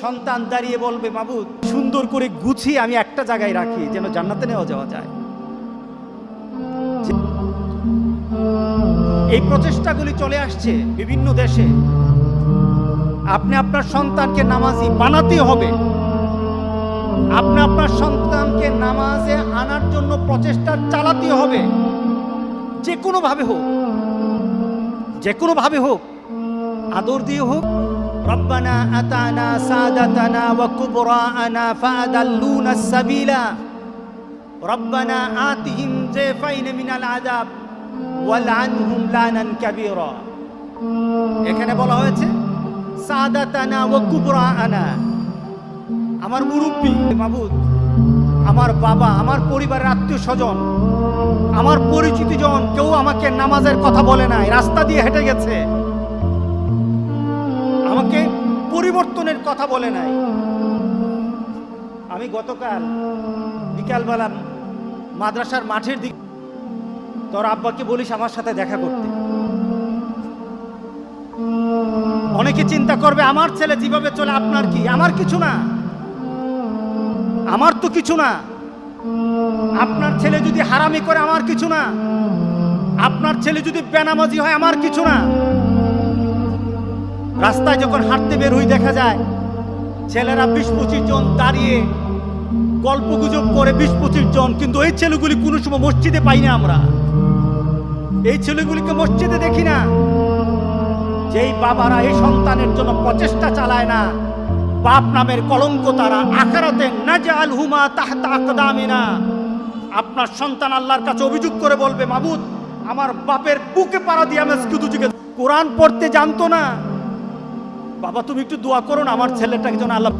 সন্তান দাঁড়িয়ে বলবে, মাবুদ, সুন্দর করে গুছিয়ে আমি একটা জায়গায় রাখি, যেন জান্নাতে নেওয়া যাওয়া যায়। এই প্রচেষ্টাগুলি চলে আসছে বিভিন্ন দেশে। আপনি আপনার সন্তানকে নামাজি বানাতে হবে। আপনি আপনার সন্তানকে নামাজে আনার জন্য প্রচেষ্টা চালাতে হবে। যে কোনো ভাবে হোক, যে কোনো ভাবে হোক, আদর দিয়ে হোক আতানা সাদাতানা ওয়া কুবরাআনা ফাআদাল্লুনা সাবিলা। রব্বানা আতিহিম জাইফাইন মিনাল আযাব ওয়ালআনহুম লানান কাবীরা। এখানে বলা হয়েছে, সাদাতানা ওয়া কুবরাআনা। আমার মুরব্বী মাবুদ, আমার বাবা, আমার পরিবারের আত্মীয় স্বজন, আমার পরিচিত জন কেউ আমাকে নামাজের কথা বলে নাই, রাস্তা দিয়ে হেঁটে গেছে। পরিবর্তনের কথা বলে নাই। আমি গতকাল বিকালবেলা মাদ্রাসার মাঠের দিক তোর আব্বাকে বলিস আমার সাথে দেখা করতে। অনেকে চিন্তা করবে, আমার ছেলে যেভাবে চলে, আপনার কি? আমার কিছু না। আমার তো কিছু না। আপনার ছেলে যদি হারামি করে, আমার কিছু না। আপনার ছেলে যদি বেনামাজি হয়, আমার কিছু না। রাস্তায় যখন হাঁটতে বের হই দেখা যায়, ছেলেরা বিশ পঁচিশ জন দাঁড়িয়ে গল্প গুজব করে বিশ পঁচিশ জন, কিন্তু এই ছেলেগুলি কোনো সময় মসজিদে পাই না আমরা। এই ছেলেগুলিকে মসজিদে দেখি না। যেই বাবারা এই সন্তানের জন্য প্রচেষ্টা চালায় না, বাপ নামের কলঙ্ক তারা আখারাতে নাজাল হুমা তাহতা আকদামিনা। আপনার সন্তান আল্লাহর কাছে অভিযোগ করে বলবে, মাবুদ, আমার বাপের বুকে পাড়া দিয়ে আমি কোরআন পড়তে জানতো না। বাবা তুমি একটু দোয়া করো না আমার ছেলেটাকে যেন আল্লাহ